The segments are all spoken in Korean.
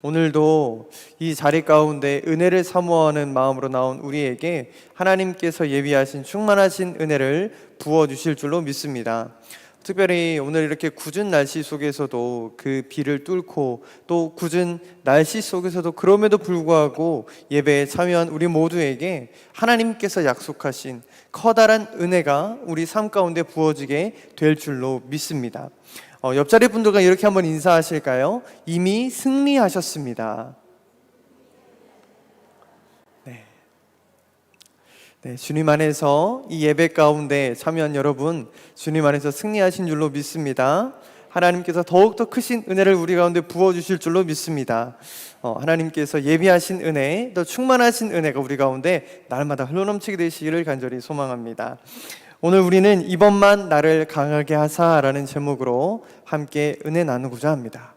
오늘도 이 자리 가운데 은혜를 사모하는 마음으로 나온 우리에게 하나님께서 예비하신 충만하신 은혜를 부어 주실 줄로 믿습니다. 특별히 오늘 이렇게 굳은 날씨 속에서도 그 비를 뚫고 또 굳은 날씨 속에서도 그럼에도 불구하고 예배에 참여한 우리 모두에게 하나님께서 약속하신 커다란 은혜가 우리 삶 가운데 부어지게 될 줄로 믿습니다. 어, 옆자리 분들과 이렇게 한번 인사하실까요? 이미 승리하셨습니다. 네. 네, 주님 안에서 이 예배 가운데 참여한 여러분, 주님 안에서 승리하신 줄로 믿습니다. 하나님께서 더욱더 크신 은혜를 우리 가운데 부어주실 줄로 믿습니다. 어, 하나님께서 예비하신 은혜, 더 충만하신 은혜가 우리 가운데 날마다 흘러넘치게 되시기를 간절히 소망합니다. 오늘 우리는 이번만 나를 강하게 하사라는 제목으로 함께 은혜 나누고자 합니다.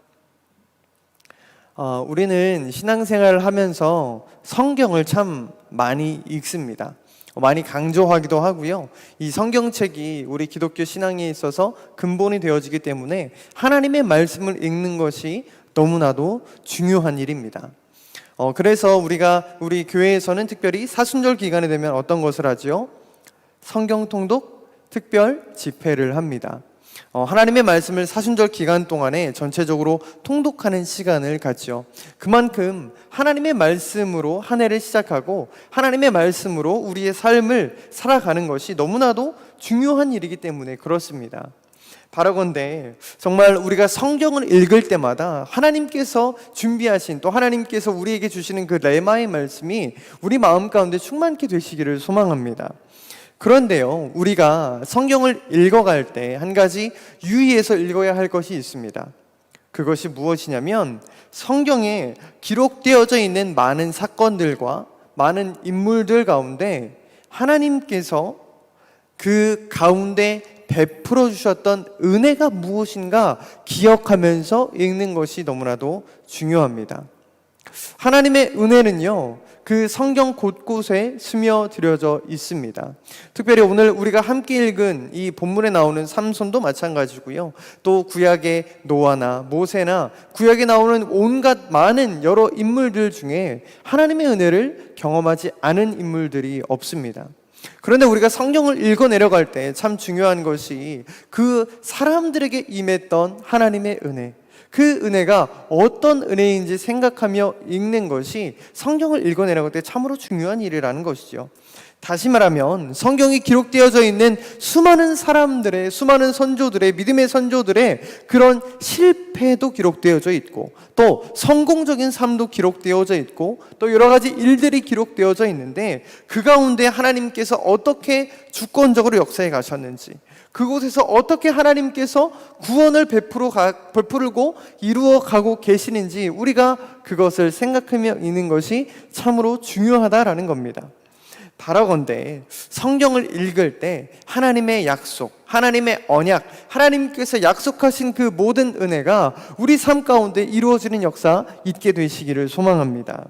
어, 우리는 신앙생활을 하면서 성경을 참 많이 읽습니다. 어, 많이 강조하기도 하고요. 이 성경책이 우리 기독교 신앙에 있어서 근본이 되어지기 때문에 하나님의 말씀을 읽는 것이 너무나도 중요한 일입니다. 어, 그래서 우리가 우리 교회에서는 특별히 사순절 기간이 되면 어떤 것을 하지요? 성경 통독 특별 집회를 합니다. 어, 하나님의 말씀을 사순절 기간 동안에 전체적으로 통독하는 시간을 갖죠. 그만큼 하나님의 말씀으로 한 해를 시작하고 하나님의 말씀으로 우리의 삶을 살아가는 것이 너무나도 중요한 일이기 때문에 그렇습니다. 바라건대 정말 우리가 성경을 읽을 때마다 하나님께서 준비하신 또 하나님께서 우리에게 주시는 그 레마의 말씀이 우리 마음 가운데 충만케 되시기를 소망합니다. 그런데요, 우리가 성경을 읽어갈 때 한 가지 유의해서 읽어야 할 것이 있습니다. 그것이 무엇이냐면 성경에 기록되어져 있는 많은 사건들과 많은 인물들 가운데 하나님께서 그 가운데 베풀어 주셨던 은혜가 무엇인가 기억하면서 읽는 것이 너무나도 중요합니다. 하나님의 은혜는요, 그 성경 곳곳에 스며들어져 있습니다. 특별히 오늘 우리가 함께 읽은 이 본문에 나오는 삼손도 마찬가지고요. 또 구약의 노아나 모세나 구약에 나오는 온갖 많은 여러 인물들 중에 하나님의 은혜를 경험하지 않은 인물들이 없습니다. 그런데 우리가 성경을 읽어 내려갈 때 참 중요한 것이 그 사람들에게 임했던 하나님의 은혜, 그 은혜가 어떤 은혜인지 생각하며 읽는 것이 성경을 읽어내라고 때 참으로 중요한 일이라는 것이죠. 다시 말하면 성경이 기록되어져 있는 수많은 사람들의 수많은 선조들의 믿음의 선조들의 그런 실패도 기록되어져 있고 또 성공적인 삶도 기록되어져 있고 또 여러 가지 일들이 기록되어져 있는데 그 가운데 하나님께서 어떻게 주권적으로 역사해 가셨는지 그곳에서 어떻게 하나님께서 구원을 베풀어 가, 베풀고 이루어 가고 계시는지 우리가 그것을 생각하며 있는 것이 참으로 중요하다라는 겁니다. 바라건대 성경을 읽을 때 하나님의 약속, 하나님의 언약, 하나님께서 약속하신 그 모든 은혜가 우리 삶 가운데 이루어지는 역사 있게 되시기를 소망합니다.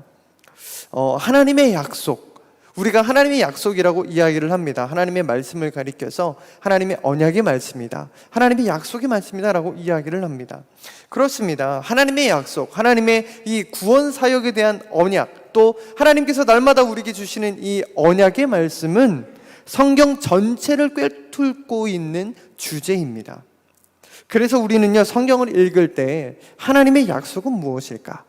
어, 하나님의 약속, 우리가 하나님의 약속이라고 이야기를 합니다. 하나님의 말씀을 가리켜서 하나님의 언약의 말씀이다. 하나님의 약속의 말씀이다라고 이야기를 합니다. 그렇습니다. 하나님의 약속, 하나님의 이 구원 사역에 대한 언약, 또 하나님께서 날마다 우리에게 주시는 이 언약의 말씀은 성경 전체를 꿰뚫고 있는 주제입니다. 그래서 우리는요, 성경을 읽을 때 하나님의 약속은 무엇일까?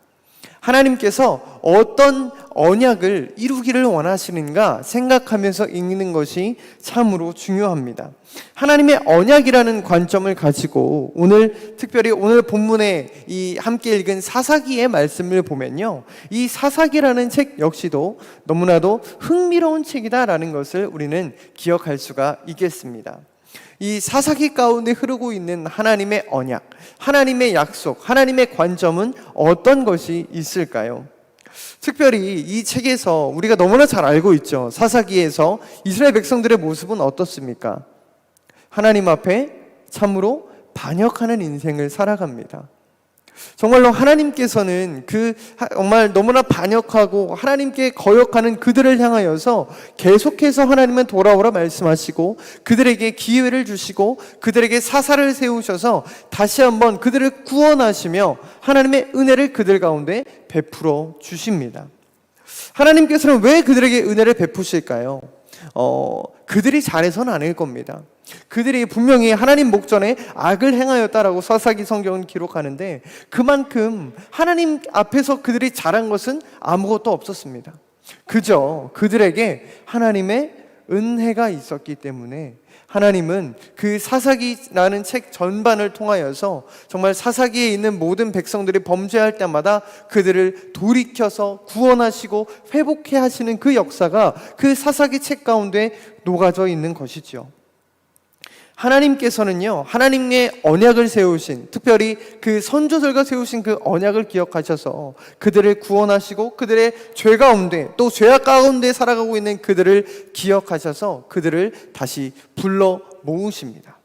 하나님께서 어떤 언약을 이루기를 원하시는가 생각하면서 읽는 것이 참으로 중요합니다. 하나님의 언약이라는 관점을 가지고 오늘 특별히 오늘 본문에 이 함께 읽은 사사기의 말씀을 보면요. 이 사사기라는 책 역시도 너무나도 흥미로운 책이다라는 것을 우리는 기억할 수가 있겠습니다. 이 사사기 가운데 흐르고 있는 하나님의 언약, 하나님의 약속, 하나님의 관점은 어떤 것이 있을까요? 특별히 이 책에서 우리가 너무나 잘 알고 있죠. 사사기에서 이스라엘 백성들의 모습은 어떻습니까? 하나님 앞에 참으로 반역하는 인생을 살아갑니다. 정말로 하나님께서는 그 하- 정말 너무나 반역하고 하나님께 거역하는 그들을 향하여서 계속해서 하나님은 돌아오라 말씀하시고 그들에게 기회를 주시고 그들에게 사사를 세우셔서 다시 한번 그들을 구원하시며 하나님의 은혜를 그들 가운데 베풀어 주십니다. 하나님께서는 왜 그들에게 은혜를 베푸실까요? 어, 그들이 잘해서는 아닐 겁니다. 그들이 분명히 하나님 목전에 악을 행하였다라고 사사기 성경은 기록하는데 그만큼 하나님 앞에서 그들이 잘한 것은 아무것도 없었습니다. 그저 그들에게 하나님의 은혜가 있었기 때문에 하나님은 그 사사기라는 책 전반을 통하여서 정말 사사기에 있는 모든 백성들이 범죄할 때마다 그들을 돌이켜서 구원하시고 회복해 하시는 그 역사가 그 사사기 책 가운데 녹아져 있는 것이지요. 하나님께서는요, 하나님의 언약을 세우신, 특별히 그 선조들과 세우신 그 언약을 기억하셔서 그들을 구원하시고 그들의 죄 가운데 또 죄악 가운데 살아가고 있는 그들을 기억하셔서 그들을 다시 불러 모으십니다.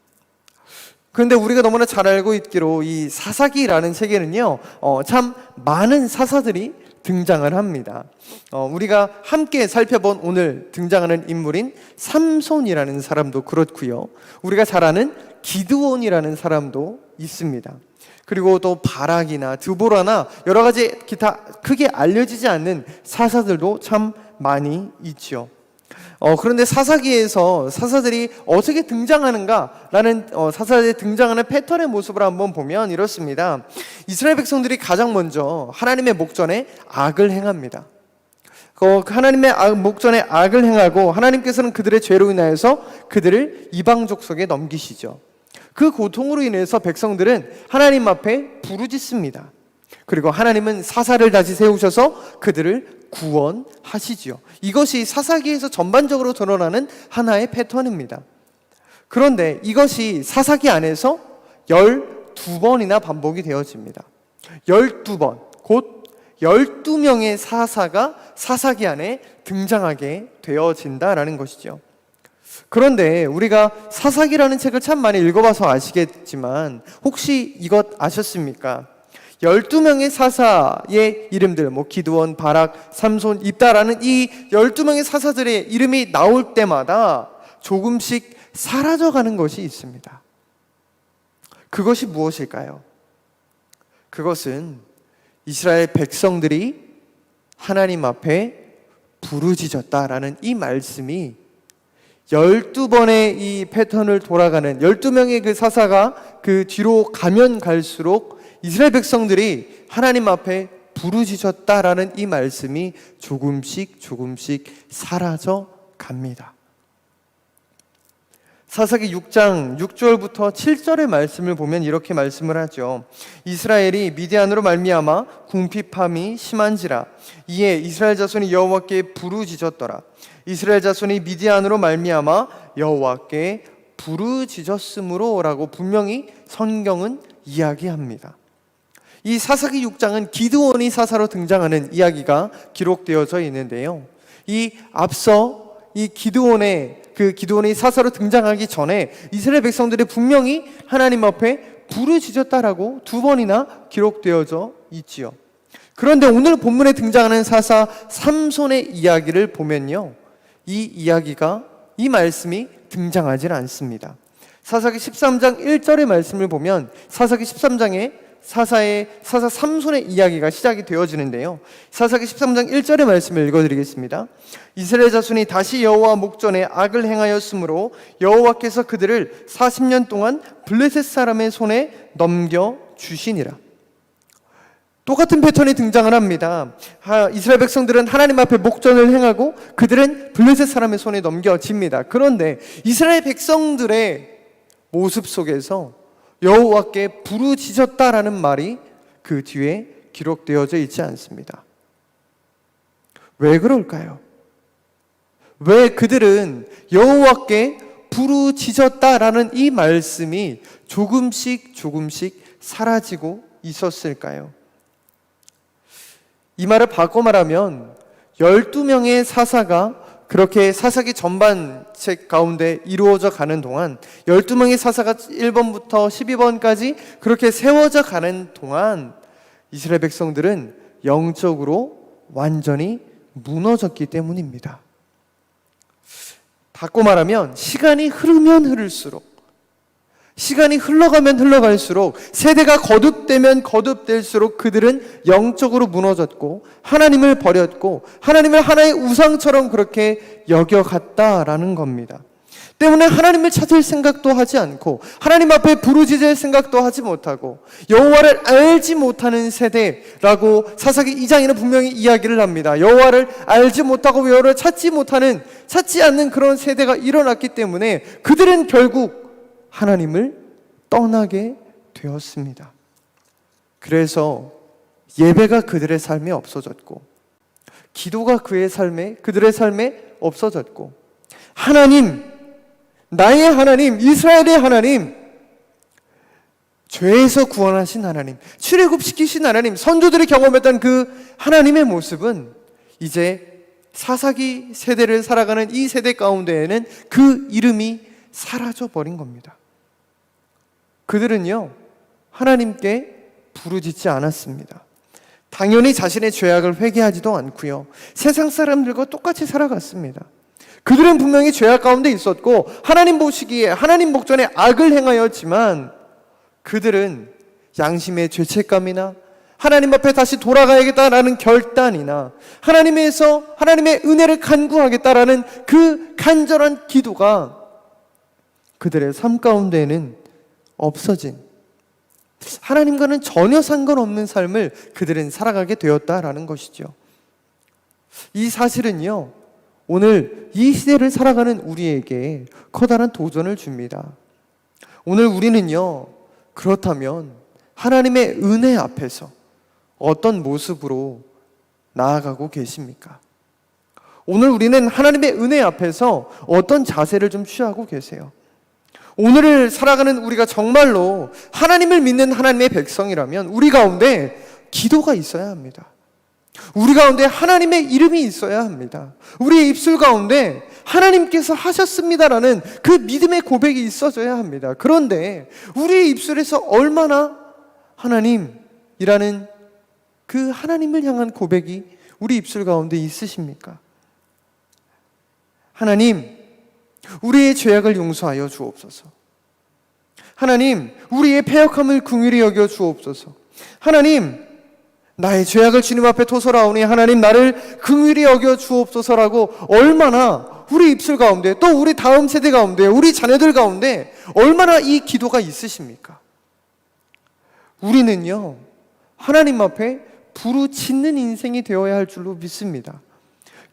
그런데 우리가 너무나 잘 알고 있기로 이 사사기라는 책에는요, 어, 참 많은 사사들이 등장을 합니다. 어, 우리가 함께 살펴본 오늘 등장하는 인물인 삼손이라는 사람도 그렇고요. 우리가 잘 아는 기드온이라는 사람도 있습니다. 그리고 또 바락이나 드보라나 여러 가지 기타 크게 알려지지 않는 사사들도 참 많이 있죠. 어, 그런데 사사기에서 사사들이 어떻게 등장하는가라는 어, 사사들이 등장하는 패턴의 모습을 한번 보면 이렇습니다. 이스라엘 백성들이 가장 먼저 하나님의 목전에 악을 행합니다. 그 하나님의 악- 목전에 악을 행하고 하나님께서는 그들의 죄로 인하여서 그들을 이방 족 속에 넘기시죠. 그 고통으로 인해서 백성들은 하나님 앞에 부르짖습니다. 그리고 하나님은 사사를 다시 세우셔서 그들을 구원하시지요. 이것이 사사기에서 전반적으로 드러나는 하나의 패턴입니다. 그런데 이것이 사사기 안에서 12번이나 반복이 되어집니다. 12번, 곧 12명의 사사가 사사기 안에 등장하게 되어진다라는 것이죠. 그런데 우리가 사사기라는 책을 참 많이 읽어봐서 아시겠지만 혹시 이것 아셨습니까? 12명의 사사의 이름들, 뭐 기드원, 바락, 삼손, 입다라는 이 12명의 사사들의 이름이 나올 때마다 조금씩 사라져가는 것이 있습니다. 그것이 무엇일까요? 그것은 이스라엘 백성들이 하나님 앞에 부르짖었다라는 이 말씀이 12번의 이 패턴을 돌아가는 12명의 그 사사가 그 뒤로 가면 갈수록 이스라엘 백성들이 하나님 앞에 부르짖었다라는 이 말씀이 조금씩 조금씩 사라져 갑니다. 사사기 6장 6절부터 7절의 말씀을 보면 이렇게 말씀을 하죠. 이스라엘이 미디안으로 말미암아 궁핍함이 심한지라 이에 이스라엘 자손이 여호와께 부르짖었더라. 이스라엘 자손이 미디안으로 말미암아 여호와께 부르짖었으므로라고 분명히 성경은 이야기합니다. 이 사사기 6장은 기드온이 사사로 등장하는 이야기가 기록되어져 있는데요. 이 앞서 이 기드온의 그 기드온이 사사로 등장하기 전에 이스라엘 백성들이 분명히 하나님 앞에 부르짖었다라고 두 번이나 기록되어져 있지요. 그런데 오늘 본문에 등장하는 사사 삼손의 이야기를 보면요. 이 이야기가 이 말씀이 등장하지 않습니다. 사사기 13장 1절의 말씀을 보면 사사기 13장에 사사의 사사 삼손의 이야기가 시작이 되어지는데요. 사사기 13장 1절의 말씀을 읽어드리겠습니다. 이스라엘 자손이 다시 여호와 목전에 악을 행하였으므로 여호와께서 그들을 40년 동안 블레셋 사람의 손에 넘겨 주시니라. 똑같은 패턴이 등장을 합니다. 하- 이스라엘 백성들은 하나님 앞에 목전을 행하고 그들은 블레셋 사람의 손에 넘겨집니다. 그런데 이스라엘 백성들의 모습 속에서 여호와께 부르짖었다라는 말이 그 뒤에 기록되어져 있지 않습니다. 왜 그럴까요? 왜 그들은 여호와께 부르짖었다라는 이 말씀이 조금씩 조금씩 사라지고 있었을까요? 이 말을 바꿔 말하면 12명의 사사가 그렇게 사사기 전반 책 가운데 이루어져 가는 동안 12명의 사사가 1번부터 12번까지 그렇게 세워져 가는 동안 이스라엘 백성들은 영적으로 완전히 무너졌기 때문입니다. 닫고 말하면 시간이 흐르면 흐를수록 시간이 흘러가면 흘러갈수록 세대가 거듭되면 거듭될수록 그들은 영적으로 무너졌고 하나님을 버렸고 하나님을 하나의 우상처럼 그렇게 여겨갔다라는 겁니다. 때문에 하나님을 찾을 생각도 하지 않고 하나님 앞에 부르짖을 생각도 하지 못하고 여호와를 알지 못하는 세대라고 사사기 2장에는 분명히 이야기를 합니다. 여호와를 알지 못하고 여호와를 찾지 못하는 찾지 않는 그런 세대가 일어났기 때문에 그들은 결국 하나님을 떠나게 되었습니다. 그래서 예배가 그들의 삶에 없어졌고 기도가 그의 삶에 그들의 삶에 없어졌고 하나님 나의 하나님, 이스라엘의 하나님, 죄에서 구원하신 하나님, 출애굽시키신 하나님, 선조들이 경험했던 그 하나님의 모습은 이제 사사기 세대를 살아가는 이 세대 가운데에는 그 이름이 사라져 버린 겁니다. 그들은요, 하나님께 부르짖지 않았습니다. 당연히 자신의 죄악을 회개하지도 않고요. 세상 사람들과 똑같이 살아갔습니다. 그들은 분명히 죄악 가운데 있었고 하나님 보시기에 하나님 목전에 악을 행하였지만 그들은 양심의 죄책감이나 하나님 앞에 다시 돌아가야겠다라는 결단이나 하나님에서 하나님의 은혜를 간구하겠다라는 그 간절한 기도가 그들의 삶 가운데에는 없어진 하나님과는 전혀 상관없는 삶을 그들은 살아가게 되었다라는 것이죠. 이 사실은요, 오늘 이 시대를 살아가는 우리에게 커다란 도전을 줍니다. 오늘 우리는요, 그렇다면 하나님의 은혜 앞에서 어떤 모습으로 나아가고 계십니까? 오늘 우리는 하나님의 은혜 앞에서 어떤 자세를 좀 취하고 계세요? 오늘을 살아가는 우리가 정말로 하나님을 믿는 하나님의 백성이라면 우리 가운데 기도가 있어야 합니다. 우리 가운데 하나님의 이름이 있어야 합니다. 우리의 입술 가운데 하나님께서 하셨습니다라는 그 믿음의 고백이 있어져야 합니다. 그런데 우리의 입술에서 얼마나 하나님이라는 그 하나님을 향한 고백이 우리 입술 가운데 있으십니까? 하나님, 우리의 죄악을 용서하여 주옵소서. 하나님, 우리의 패역함을 궁휼히 여겨 주옵소서. 하나님, 나의 죄악을 주님 앞에 토설하오니 하나님 나를 긍휼히 여겨 주옵소서라고 얼마나 우리 입술 가운데 또 우리 다음 세대 가운데 우리 자녀들 가운데 얼마나 이 기도가 있으십니까? 우리는요 하나님 앞에 부르짖는 인생이 되어야 할 줄로 믿습니다.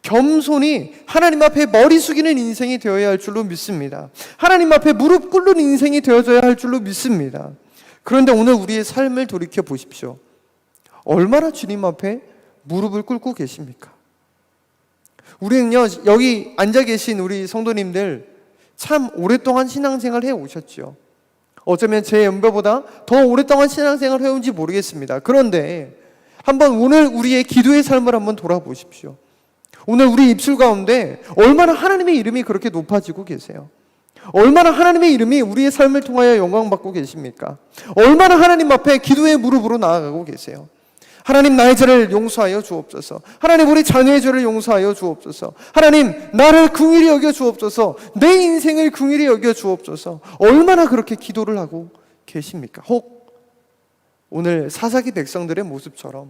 겸손히 하나님 앞에 머리 숙이는 인생이 되어야 할 줄로 믿습니다. 하나님 앞에 무릎 꿇는 인생이 되어져야 할 줄로 믿습니다. 그런데 오늘 우리의 삶을 돌이켜 보십시오. 얼마나 주님 앞에 무릎을 꿇고 계십니까? 우리는요, 여기 앉아 계신 우리 성도님들 참 오랫동안 신앙생활 해 오셨죠. 어쩌면 제 연배보다 더 오랫동안 신앙생활 해온지 모르겠습니다. 그런데 한번 오늘 우리의 기도의 삶을 한번 돌아보십시오. 오늘 우리 입술 가운데 얼마나 하나님의 이름이 그렇게 높아지고 계세요. 얼마나 하나님의 이름이 우리의 삶을 통하여 영광받고 계십니까? 얼마나 하나님 앞에 기도의 무릎으로 나아가고 계세요. 하나님 나의 죄를 용서하여 주옵소서. 하나님 우리 자녀의 죄를 용서하여 주옵소서. 하나님 나를 긍휼히 여겨 주옵소서. 내 인생을 긍휼히 여겨 주옵소서. 얼마나 그렇게 기도를 하고 계십니까? 혹 오늘 사사기 백성들의 모습처럼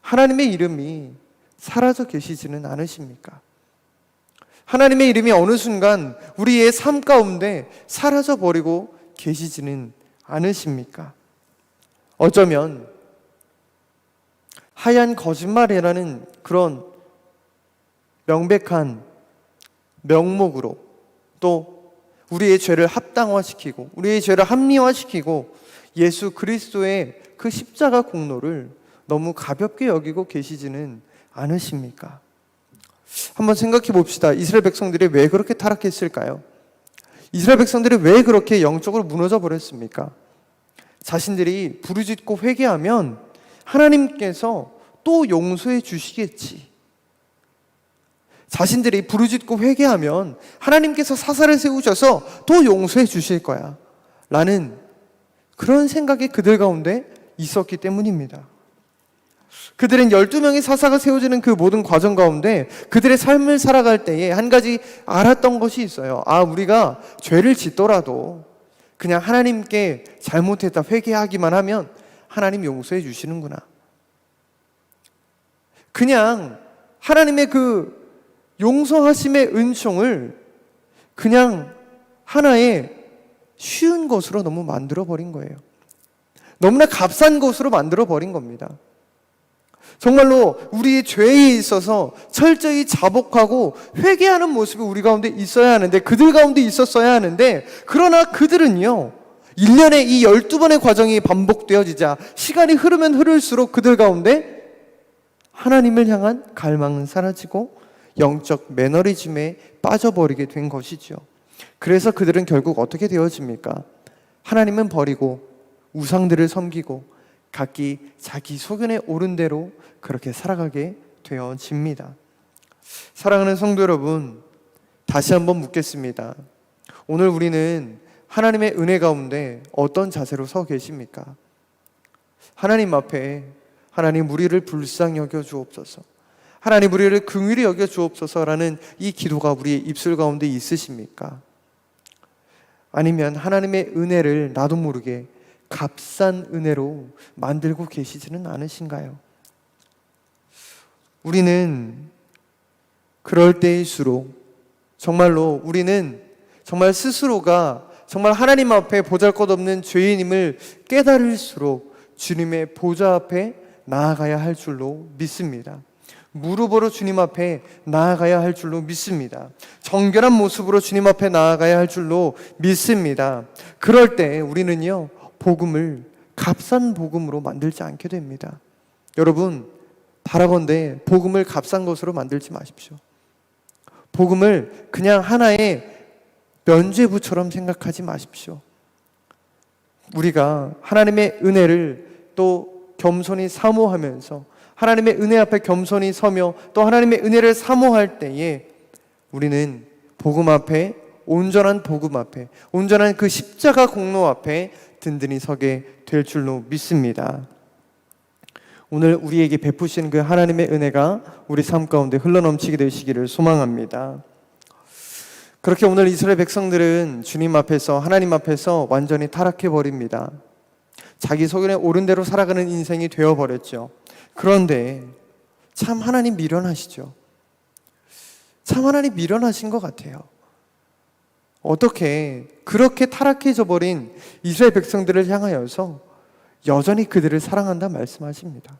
하나님의 이름이 사라져 계시지는 않으십니까? 하나님의 이름이 어느 순간 우리의 삶 가운데 사라져 버리고 계시지는 않으십니까? 어쩌면 하얀 거짓말이라는 그런 명백한 명목으로 또 우리의 죄를 합당화시키고 우리의 죄를 합리화시키고 예수 그리스도의 그 십자가 공로를 너무 가볍게 여기고 계시지는 않으십니까? 한번 생각해 봅시다. 이스라엘 백성들이 왜 그렇게 타락했을까요? 이스라엘 백성들이 왜 그렇게 영적으로 무너져 버렸습니까? 자신들이 부르짖고 회개하면 하나님께서 또 용서해 주시겠지. 자신들이 부르짖고 회개하면 하나님께서 사사를 세우셔서 또 용서해 주실 거야. 라는 그런 생각이 그들 가운데 있었기 때문입니다. 그들은 12명의 사사가 세워지는 그 모든 과정 가운데 그들의 삶을 살아갈 때에 한 가지 알았던 것이 있어요. 아, 우리가 죄를 짓더라도 그냥 하나님께 잘못했다 회개하기만 하면 하나님 용서해 주시는구나. 그냥 하나님의 그 용서하심의 은총을 그냥 하나의 쉬운 것으로 너무 만들어 버린 거예요. 너무나 값싼 것으로 만들어 버린 겁니다. 정말로 우리의 죄에 있어서 철저히 자복하고 회개하는 모습이 우리 가운데 있어야 하는데 그들 가운데 있었어야 하는데 그러나 그들은요 1년에 이 12번의 과정이 반복되어지자 시간이 흐르면 흐를수록 그들 가운데 하나님을 향한 갈망은 사라지고 영적 매너리즘에 빠져버리게 된 것이죠. 그래서 그들은 결국 어떻게 되어집니까? 하나님은 버리고 우상들을 섬기고 각기 자기 소견에 오른 대로 그렇게 살아가게 되어집니다. 사랑하는 성도 여러분, 다시 한번 묻겠습니다. 오늘 우리는 하나님의 은혜 가운데 어떤 자세로 서 계십니까? 하나님 앞에 하나님 우리를 불쌍히 여겨 주옵소서. 하나님 우리를 긍휼히 여겨 주옵소서라는 이 기도가 우리의 입술 가운데 있으십니까? 아니면 하나님의 은혜를 나도 모르게 값싼 은혜로 만들고 계시지는 않으신가요? 우리는 그럴 때일수록 정말로 우리는 정말 스스로가 정말 하나님 앞에 보잘 것 없는 죄인임을 깨달을수록 주님의 보좌 앞에 나아가야 할 줄로 믿습니다. 무릎으로 주님 앞에 나아가야 할 줄로 믿습니다. 정결한 모습으로 주님 앞에 나아가야 할 줄로 믿습니다. 그럴 때 우리는요, 복음을 값싼 복음으로 만들지 않게 됩니다. 여러분, 바라건대 복음을 값싼 것으로 만들지 마십시오. 복음을 그냥 하나의 면죄부처럼 생각하지 마십시오. 우리가 하나님의 은혜를 또 겸손히 사모하면서 하나님의 은혜 앞에 겸손히 서며 또 하나님의 은혜를 사모할 때에 우리는 복음 앞에 온전한 복음 앞에 온전한 그 십자가 공로 앞에 든든히 서게 될 줄로 믿습니다. 오늘 우리에게 베푸신 그 하나님의 은혜가 우리 삶 가운데 흘러넘치게 되시기를 소망합니다. 그렇게 오늘 이스라엘 백성들은 주님 앞에서 하나님 앞에서 완전히 타락해 버립니다. 자기 소견에 옳은 대로 살아가는 인생이 되어 버렸죠. 그런데 참 하나님 미련하시죠. 참 하나님 미련하신 것 같아요. 어떻게 그렇게 타락해져 버린 이스라엘 백성들을 향하여서 여전히 그들을 사랑한다 말씀하십니다.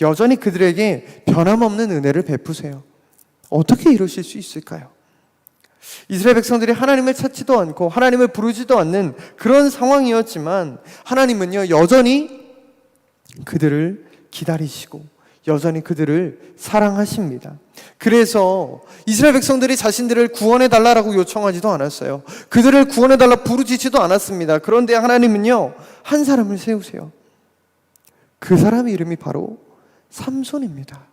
여전히 그들에게 변함없는 은혜를 베푸세요. 어떻게 이러실 수 있을까요? 이스라엘 백성들이 하나님을 찾지도 않고 하나님을 부르지도 않는 그런 상황이었지만 하나님은요 여전히 그들을 기다리시고 여전히 그들을 사랑하십니다. 그래서 이스라엘 백성들이 자신들을 구원해 달라라고 요청하지도 않았어요. 그들을 구원해 달라 부르짖지도 않았습니다. 그런데 하나님은요 한 사람을 세우세요. 그 사람의 이름이 바로 삼손입니다.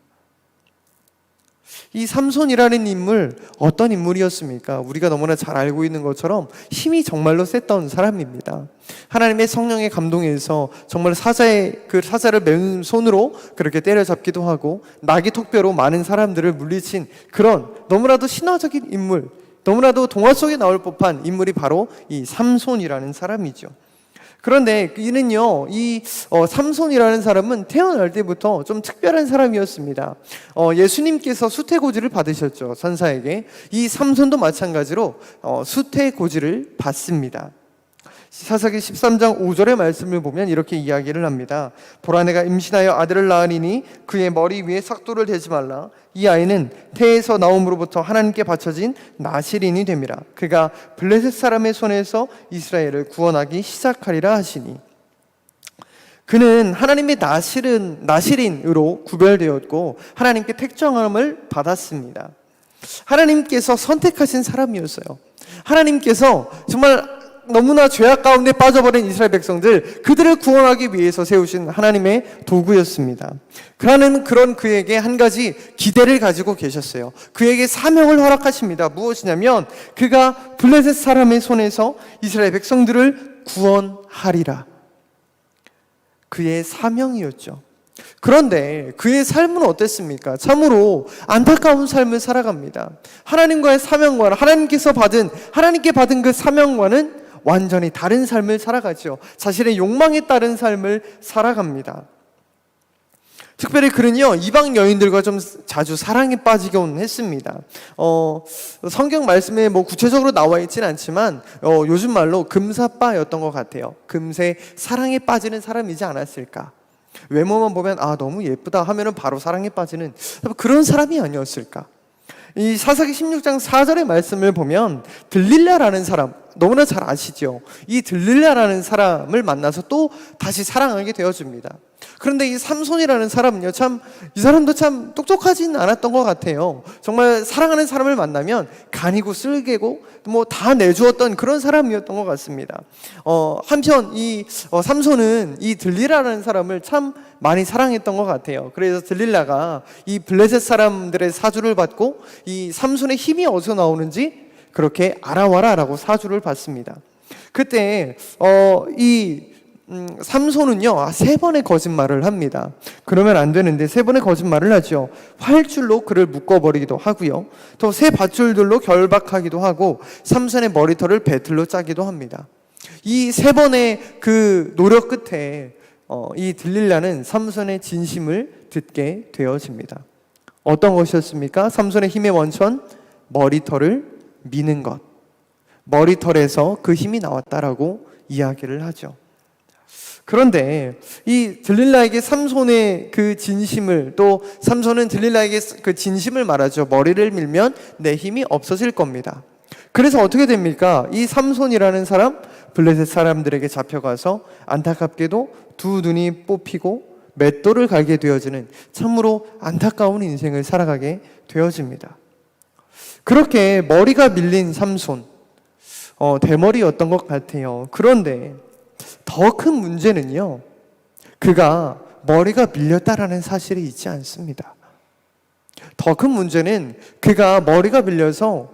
이 삼손이라는 인물 어떤 인물이었습니까? 우리가 너무나 잘 알고 있는 것처럼 힘이 정말로 셌던 사람입니다. 하나님의 성령의 감동에서 정말 사자의 그 사자를 맨 손으로 그렇게 때려잡기도 하고 낙이 톡배로 많은 사람들을 물리친 그런 너무나도 신화적인 인물, 너무나도 동화 속에 나올 법한 인물이 바로 이 삼손이라는 사람이죠. 그런데 이는요, 이 어, 삼손이라는 사람은 태어날 때부터 좀 특별한 사람이었습니다. 어, 예수님께서 수태고지를 받으셨죠, 선사에게. 이 삼손도 마찬가지로 어, 수태고지를 받습니다. 사사기 13장 5절의 말씀을 보면 이렇게 이야기를 합니다. 보라 내가 임신하여 아들을 낳으니 그의 머리 위에 삭도를 대지 말라. 이 아이는 태에서 나옴으로부터 하나님께 바쳐진 나시린이 됨이라. 그가 블레셋 사람의 손에서 이스라엘을 구원하기 시작하리라 하시니. 그는 하나님의 나시른 나시린으로 구별되었고 하나님께 택정함을 받았습니다. 하나님께서 선택하신 사람이었어요. 하나님께서 정말 너무나 죄악 가운데 빠져버린 이스라엘 백성들 그들을 구원하기 위해서 세우신 하나님의 도구였습니다. 그러는 그런 그에게 한 가지 기대를 가지고 계셨어요. 그에게 사명을 허락하십니다. 무엇이냐면 그가 블레셋 사람의 손에서 이스라엘 백성들을 구원하리라. 그의 사명이었죠. 그런데 그의 삶은 어땠습니까? 참으로 안타까운 삶을 살아갑니다. 하나님과의 사명과는 하나님께서 받은 하나님께 받은 그 사명과는 완전히 다른 삶을 살아가죠. 자신의 욕망에 따른 삶을 살아갑니다. 특별히 그는요 이방 여인들과 좀 자주 사랑에 빠지곤 했습니다. 어, 성경 말씀에 뭐 구체적으로 나와 있지는 않지만 어, 요즘 말로 금사빠였던 것 같아요. 금세 사랑에 빠지는 사람이지 않았을까? 외모만 보면 아 너무 예쁘다 하면은 바로 사랑에 빠지는 그런 사람이 아니었을까? 이 사사기 16장 4절의 말씀을 보면 들릴라라는 사람 너무나 잘 아시죠? 이 들릴라라는 사람을 만나서 또 다시 사랑하게 되어줍니다. 그런데 이 삼손이라는 사람은요, 참, 이 사람도 참 똑똑하진 않았던 것 같아요. 정말 사랑하는 사람을 만나면 간이고 쓸개고 뭐 다 내주었던 그런 사람이었던 것 같습니다. 어, 한편 이 어, 삼손은 이 들리라라는 사람을 참 많이 사랑했던 것 같아요. 그래서 들릴라가 이 블레셋 사람들의 사주를 받고 이 삼손의 힘이 어디서 나오는지 그렇게 알아와라 라고 사주를 받습니다. 그때 어, 이 음, 삼손은요 아, 세 번의 거짓말을 합니다. 그러면 안 되는데 세 번의 거짓말을 하죠. 활줄로 그를 묶어버리기도 하고요. 또새 밧줄들로 결박하기도 하고 삼손의 머리털을 배틀로 짜기도 합니다. 이 세 번의 그 노력 끝에 어, 이 들릴라는 삼손의 진심을 듣게 되어집니다. 어떤 것이었습니까? 삼손의 힘의 원천 머리털을 미는 것. 머리털에서 그 힘이 나왔다라고 이야기를 하죠. 그런데 이 들릴라에게 삼손의 그 진심을 또 삼손은 들릴라에게 그 진심을 말하죠. 머리를 밀면 내 힘이 없어질 겁니다. 그래서 어떻게 됩니까? 이 삼손이라는 사람 블레셋 사람들에게 잡혀가서 안타깝게도 두 눈이 뽑히고 맷돌을 갈게 되어지는 참으로 안타까운 인생을 살아가게 되어집니다. 그렇게 머리가 밀린 삼손, 어, 대머리였던 것 같아요. 그런데 더 큰 문제는요, 그가 머리가 밀렸다라는 사실이 있지 않습니다. 더 큰 문제는 그가 머리가 밀려서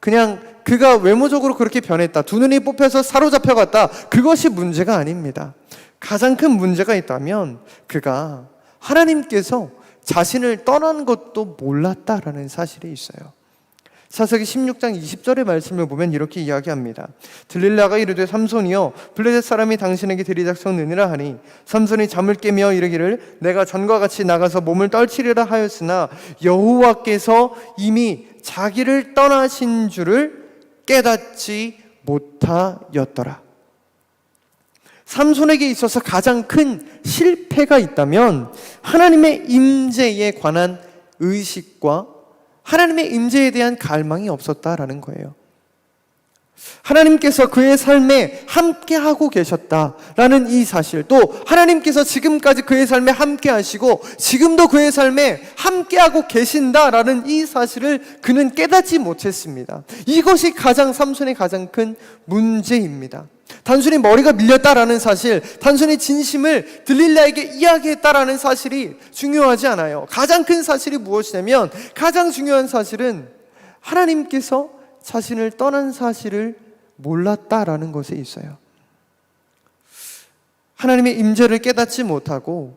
그냥 그가 외모적으로 그렇게 변했다. 두 눈이 뽑혀서 사로잡혀 갔다. 그것이 문제가 아닙니다. 가장 큰 문제가 있다면 그가 하나님께서 자신을 떠난 것도 몰랐다라는 사실이 있어요. 사사기 16장 20절의 말씀을 보면 이렇게 이야기합니다. 들릴라가 이르되 삼손이여 블레셋 사람이 당신에게 들이닥쳤느니라 하니 삼손이 잠을 깨며 이르기를 내가 전과 같이 나가서 몸을 떨치리라 하였으나 여호와께서 이미 자기를 떠나신 줄을 깨닫지 못하였더라. 삼손에게 있어서 가장 큰 실패가 있다면 하나님의 임재에 관한 의식과 하나님의 임재에 대한 갈망이 없었다라는 거예요. 하나님께서 그의 삶에 함께 하고 계셨다라는 이 사실 또 하나님께서 지금까지 그의 삶에 함께 하시고 지금도 그의 삶에 함께 하고 계신다라는 이 사실을 그는 깨닫지 못했습니다. 이것이 가장 삼손의 가장 큰 문제입니다. 단순히 머리가 밀렸다라는 사실, 단순히 진심을 들릴라에게 이야기했다라는 사실이 중요하지 않아요. 가장 큰 사실이 무엇이냐면 가장 중요한 사실은 하나님께서 자신을 떠난 사실을 몰랐다라는 것에 있어요. 하나님의 임재를 깨닫지 못하고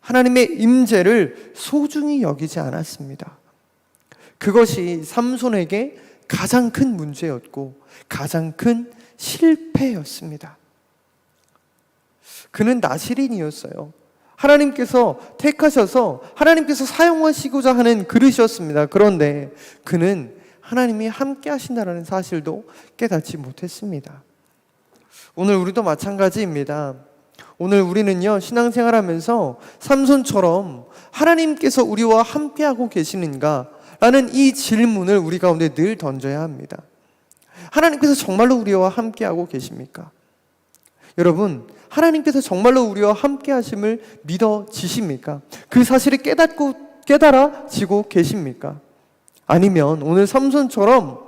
하나님의 임재를 소중히 여기지 않았습니다. 그것이 삼손에게 가장 큰 문제였고 가장 큰 실패였습니다. 그는 나시린이었어요. 하나님께서 택하셔서 하나님께서 사용하시고자 하는 그릇이었습니다. 그런데 그는 하나님이 함께 하신다는 사실도 깨닫지 못했습니다. 오늘 우리도 마찬가지입니다. 오늘 우리는요, 신앙생활 하면서 삼손처럼 하나님께서 우리와 함께하고 계시는가? 라는 이 질문을 우리 가운데 늘 던져야 합니다. 하나님께서 정말로 우리와 함께하고 계십니까? 여러분, 하나님께서 정말로 우리와 함께 하심을 믿어지십니까? 그 사실을 깨닫고 깨달아지고 계십니까? 아니면 오늘 삼손처럼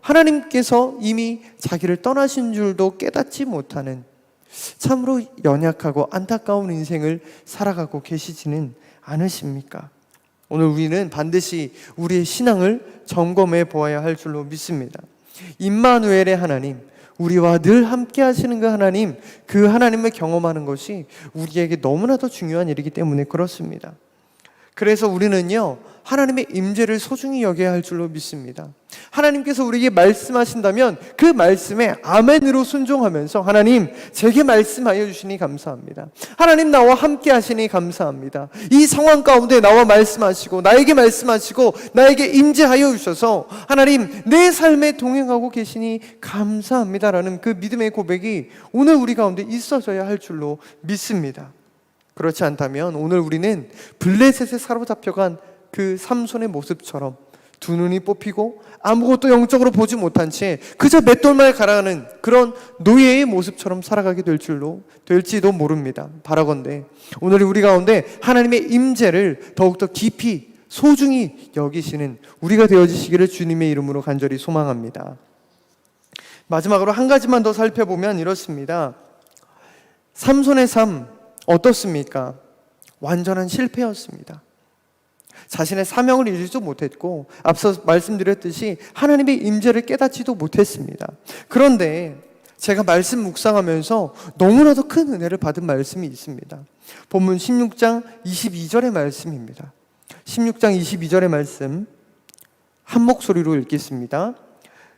하나님께서 이미 자기를 떠나신 줄도 깨닫지 못하는 참으로 연약하고 안타까운 인생을 살아가고 계시지는 않으십니까? 오늘 우리는 반드시 우리의 신앙을 점검해 보아야 할 줄로 믿습니다. 임마누엘의 하나님, 우리와 늘 함께 하시는 그 하나님, 그 하나님을 경험하는 것이 우리에게 너무나도 중요한 일이기 때문에 그렇습니다. 그래서 우리는요, 하나님의 임재를 소중히 여겨야 할 줄로 믿습니다. 하나님께서 우리에게 말씀하신다면 그 말씀에 아멘으로 순종하면서 하나님 제게 말씀하여 주시니 감사합니다. 하나님 나와 함께 하시니 감사합니다. 이 상황 가운데 나와 말씀하시고 나에게 말씀하시고 나에게 임재하여 주셔서 하나님 내 삶에 동행하고 계시니 감사합니다라는 그 믿음의 고백이 오늘 우리 가운데 있어져야 할 줄로 믿습니다. 그렇지 않다면 오늘 우리는 블레셋에 사로잡혀간 그 삼손의 모습처럼 두 눈이 뽑히고 아무것도 영적으로 보지 못한 채 그저 맷돌만 가라가는 그런 노예의 모습처럼 살아가게 될 줄로 될지도 모릅니다. 바라건대 오늘 우리 가운데 하나님의 임재를 더욱더 깊이 소중히 여기시는 우리가 되어지시기를 주님의 이름으로 간절히 소망합니다. 마지막으로 한 가지만 더 살펴보면 이렇습니다. 삼손의 삶 어떻습니까? 완전한 실패였습니다. 자신의 사명을 이루지도 못했고 앞서 말씀드렸듯이 하나님의 임재를 깨닫지도 못했습니다. 그런데 제가 말씀 묵상하면서 너무나도 큰 은혜를 받은 말씀이 있습니다. 본문 16장 22절의 말씀입니다. 16장 22절의 말씀 한 목소리로 읽겠습니다.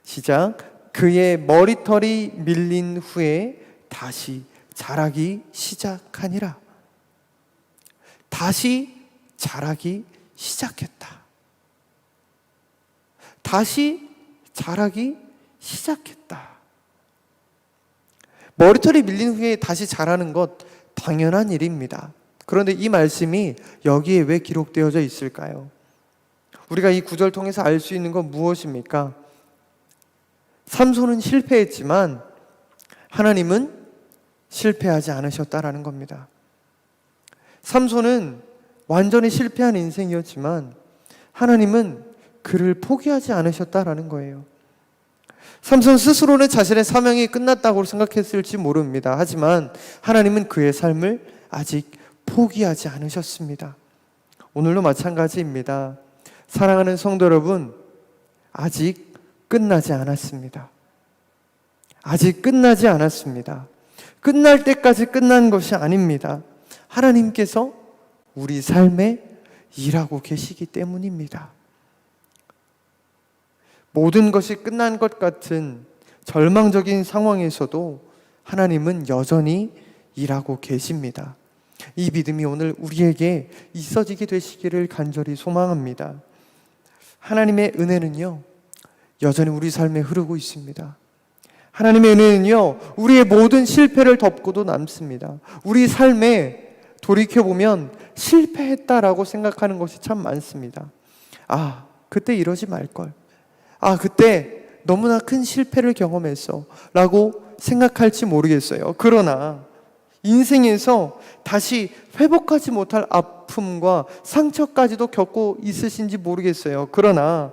시작. 그의 머리털이 밀린 후에 다시 자라기 시작하니라. 다시 자라기 시작했다. 다시 자라기 시작했다. 머리털이 밀린 후에 다시 자라는 것 당연한 일입니다. 그런데 이 말씀이 여기에 왜 기록되어져 있을까요? 우리가 이 구절 통해서 알 수 있는 건 무엇입니까? 삼손은 실패했지만 하나님은 실패하지 않으셨다라는 겁니다. 삼손은 완전히 실패한 인생이었지만 하나님은 그를 포기하지 않으셨다라는 거예요. 삼손 스스로는 자신의 사명이 끝났다고 생각했을지 모릅니다. 하지만 하나님은 그의 삶을 아직 포기하지 않으셨습니다. 오늘도 마찬가지입니다. 사랑하는 성도 여러분, 아직 끝나지 않았습니다. 아직 끝나지 않았습니다. 끝날 때까지 끝난 것이 아닙니다. 하나님께서 우리 삶에 일하고 계시기 때문입니다. 모든 것이 끝난 것 같은 절망적인 상황에서도 하나님은 여전히 일하고 계십니다. 이 믿음이 오늘 우리에게 있어지게 되시기를 간절히 소망합니다. 하나님의 은혜는요, 여전히 우리 삶에 흐르고 있습니다. 하나님의 은혜는요, 우리의 모든 실패를 덮고도 남습니다. 우리 삶에 돌이켜보면 실패했다라고 생각하는 것이 참 많습니다. 아, 그때 이러지 말걸. 아, 그때 너무나 큰 실패를 경험했어. 라고 생각할지 모르겠어요. 그러나 인생에서 다시 회복하지 못할 아픔과 상처까지도 겪고 있으신지 모르겠어요. 그러나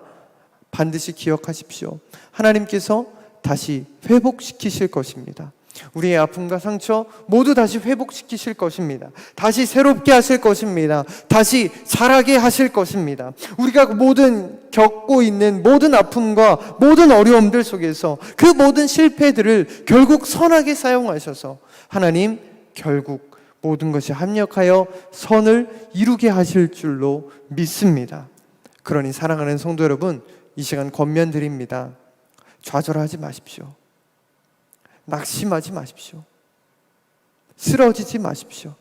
반드시 기억하십시오. 하나님께서 다시 회복시키실 것입니다. 우리의 아픔과 상처 모두 다시 회복시키실 것입니다. 다시 새롭게 하실 것입니다. 다시 자라게 하실 것입니다. 우리가 모든 겪고 있는 모든 아픔과 모든 어려움들 속에서 그 모든 실패들을 결국 선하게 사용하셔서 하나님 결국 모든 것이 합력하여 선을 이루게 하실 줄로 믿습니다. 그러니 사랑하는 성도 여러분, 이 시간 권면 드립니다. 좌절하지 마십시오. 낙심하지 마십시오. 쓰러지지 마십시오.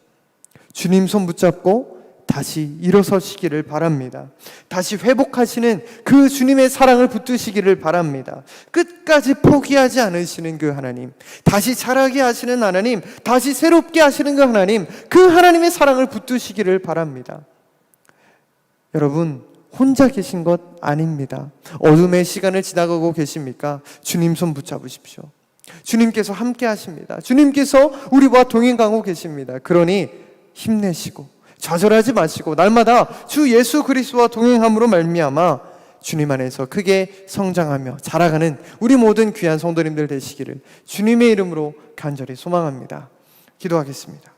주님 손 붙잡고 다시 일어서시기를 바랍니다. 다시 회복하시는 그 주님의 사랑을 붙드시기를 바랍니다. 끝까지 포기하지 않으시는 그 하나님, 다시 자라게 하시는 하나님, 다시 새롭게 하시는 그 하나님, 그 하나님의 사랑을 붙드시기를 바랍니다. 여러분, 혼자 계신 것 아닙니다. 어둠의 시간을 지나가고 계십니까? 주님 손 붙잡으십시오. 주님께서 함께 하십니다. 주님께서 우리와 동행하고 계십니다. 그러니 힘내시고 좌절하지 마시고 날마다 주 예수 그리스도와 동행함으로 말미암아 주님 안에서 크게 성장하며 자라가는 우리 모든 귀한 성도님들 되시기를 주님의 이름으로 간절히 소망합니다. 기도하겠습니다.